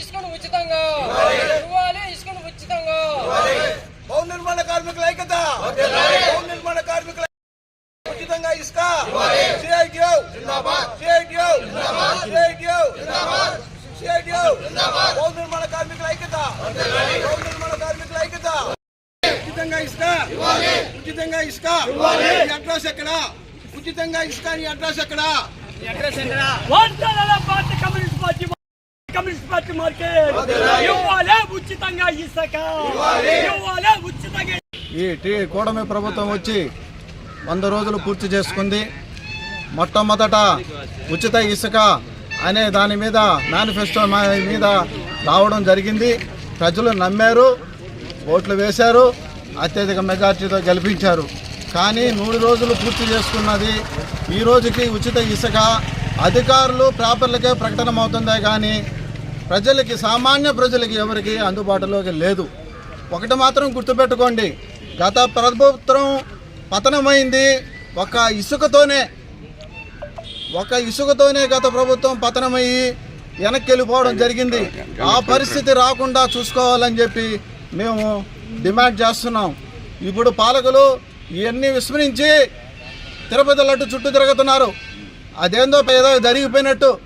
ఇసుకను ఉచితంగా. ఇవ్వాలి ఇసుకను ఉచితంగా. భవన నిర్మాణ కార్మికుల ఐక్యత. భవన నిర్మాణ కార్మికుల ఉచితంగా ఇసుక. సిఐటియు. సిఐటియు. సిఐటియు. సిఐటియు. భవన నిర్మాణ కార్మికుల ఐక్యత. భవన నిర్మాణ కార్మికుల ఐక్యత. ఉచితంగా ఇసుక. ఉచితంగా ఇసుక. అడ్రస్ ఎక్కడ? ఉచితంగా ఇసుక నీ అడ్రస్ ఎక్కడ? Communist party market. ఇవ్వాలి ఉచితంగా ఇసుక ఇవ్వాలి. ఉచితంగా ఈ టీ కూటమి ప్రభుత్వం వచ్చి వంద రోజులు పూర్తి చేసుకుంది. మొట్టమొదట ఉచిత ఇసుక అనే దాని మీద మేనిఫెస్టో మీద రావడం జరిగింది. ప్రజలు నమ్మారు ఓట్లు వేశారు అత్యధిక మెజార్టీతో గెలిపించారు. కానీ మూడు రోజులు పూర్తి చేసుకున్నది ఈ రోజుకి ఉచిత ఇసుక అధికారులు పేపర్లకే ప్రకటన అవుతుందే కానీ ప్రజలకి సామాన్య ప్రజలకి ఎవరికి అందుబాటులోకి లేదు. ఒకటి మాత్రం గుర్తుపెట్టుకోండి. గత ప్రభుత్వం పతనమైంది. ఒక ఇసుకతోనే ఒక ఇసుకతోనే గత ప్రభుత్వం పతనమయ్యి వెనక్కి వెళ్ళిపోవడం జరిగింది. ఆ పరిస్థితి రాకుండా చూసుకోవాలని చెప్పి మేము డిమాండ్ చేస్తున్నాం. ఇప్పుడు పాలకులు ఇవన్నీ విస్మరించి తిరుపతి లడ్డు చుట్టూ తిరుగుతున్నారు. అదేందో ఏదో జరిగిపోయినట్టు.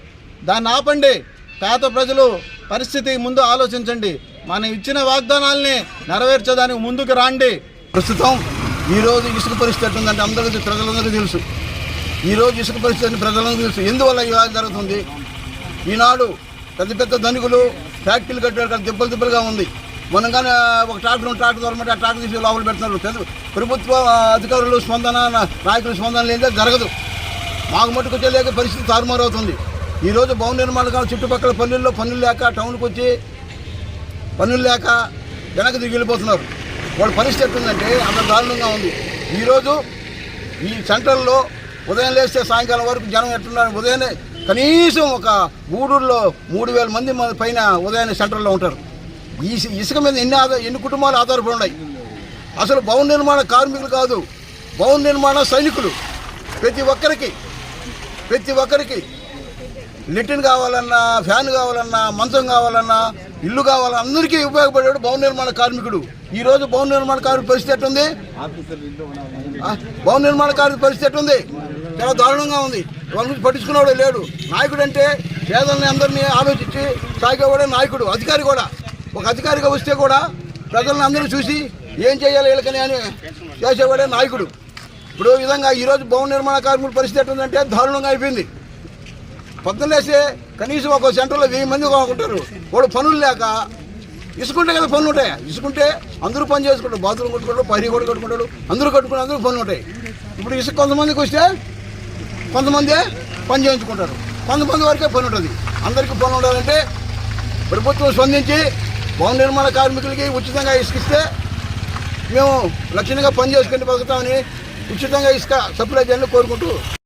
దాన్ని ఆపండి. పేద ప్రజలు పరిస్థితి ముందు ఆలోచించండి. మనం ఇచ్చిన వాగ్దానాల్ని నెరవేర్చడానికి ముందుకు రాండి. ప్రస్తుతం ఈ రోజు ఇసుక పరిస్థితి ఎట్టుందంటే అందరికీ ప్రజలందరికీ తెలుసు. ఈ రోజు ఇసుక పరిస్థితి ప్రజలందరికీ తెలుసు. ఎందువల్ల ఇలా జరుగుతుంది? ఈనాడు పెద్ద పెద్ద ధనికులు ఫ్యాక్టరీలు కట్టారు దెబ్బలు దెబ్బలుగా ఉంది. మనం ఒక ట్రాక్టర్ ట్రాక్టర్ దొరకమంటే ఆ ట్రాక్టర్ తీసి లోపల పెడుతున్నారు. ప్రభుత్వ అధికారులు స్పందన నాయకులు స్పందన లేదా జరగదు. మాకు మట్టుకు తెలియక పరిస్థితి తారుమారు అవుతుంది ఈరోజు భవన నిర్మాణ కాలం చుట్టుపక్కల పనుల్లో పనులు లేక టౌన్కి వచ్చి పనులు లేక వెనక దిగి వెళ్ళిపోతున్నారు. వాళ్ళ పరిస్థితి ఎట్లుందంటే అంత దారుణంగా ఉంది. ఈరోజు ఈ సెంటర్లో ఉదయం లేస్తే సాయంకాలం వరకు జనం ఎట్లున్నారు ఉదయాన్నే కనీసం ఒక గూడూరులో మూడు వేల మంది పైన ఉదయాన్నే సెంటర్లో ఉంటారు. ఈ ఇసు- ఇసుక మీద ఎన్ని ఆధార ఎన్ని కుటుంబాలు ఆధారపడి ఉన్నాయి? అసలు భవన నిర్మాణ కార్మికులు కాదు భవన నిర్మాణ సైనికులు. ప్రతి ఒక్కరికి ప్రతి ఒక్కరికి లెట్రిన్ కావాలన్నా ఫ్యాన్ కావాలన్నా మంచం కావాలన్నా ఇల్లు కావాలన్నా అందరికీ ఉపయోగపడేవాడు భవన నిర్మాణ కార్మికుడు. ఈ రోజు భవన నిర్మాణ కార్మిక పరిస్థితి ఎట్టుంది భవన నిర్మాణ కార్మిక పరిస్థితి ఎట్టుంది చాలా దారుణంగా ఉంది. వాళ్ళ గురించి పట్టించుకునేవాడు లేడు. నాయకుడు అంటే పేదల్ని అందరినీ ఆలోచించి సాగేవాడే నాయకుడు అధికారి కూడా. ఒక అధికారిగా వస్తే కూడా ప్రజలను అందరూ చూసి ఏం చేయాలి వీళ్ళకని అని చేసేవాడే నాయకుడు. ఇప్పుడు ఈ విధంగా ఈరోజు భవన నిర్మాణ కార్మికుల పరిస్థితి ఎట్లుందంటే దారుణంగా అయిపోయింది. పొద్దున్నేస్తే కనీసం ఒక సెంటర్లో వెయ్యి మంది ఉంటారు వాడు పనులు లేక ఇసుకుంటే కదా పనులు ఉంటాయి. ఇసుకుంటే అందరూ పని చేసుకుంటారు. బాత్రూమ్ కొట్టుకుంటారు పైరి కూడా కట్టుకుంటారు అందరూ కట్టుకుని అందరూ పనులు ఉంటాయి. ఇప్పుడు ఇసుక కొంతమందికి వస్తే కొంతమంది పని చేయించుకుంటారు. కొంతమంది వరకే పని ఉంటుంది. అందరికీ పనులు ఉండాలంటే ప్రభుత్వం స్పందించి భవన నిర్మాణ కార్మికులకి ఉచితంగా ఇసుకిస్తే మేము లక్షణంగా పని చేసుకుని బతుకుతామని ఉచితంగా ఇసుక సప్లై చేయాలని కోరుకుంటూ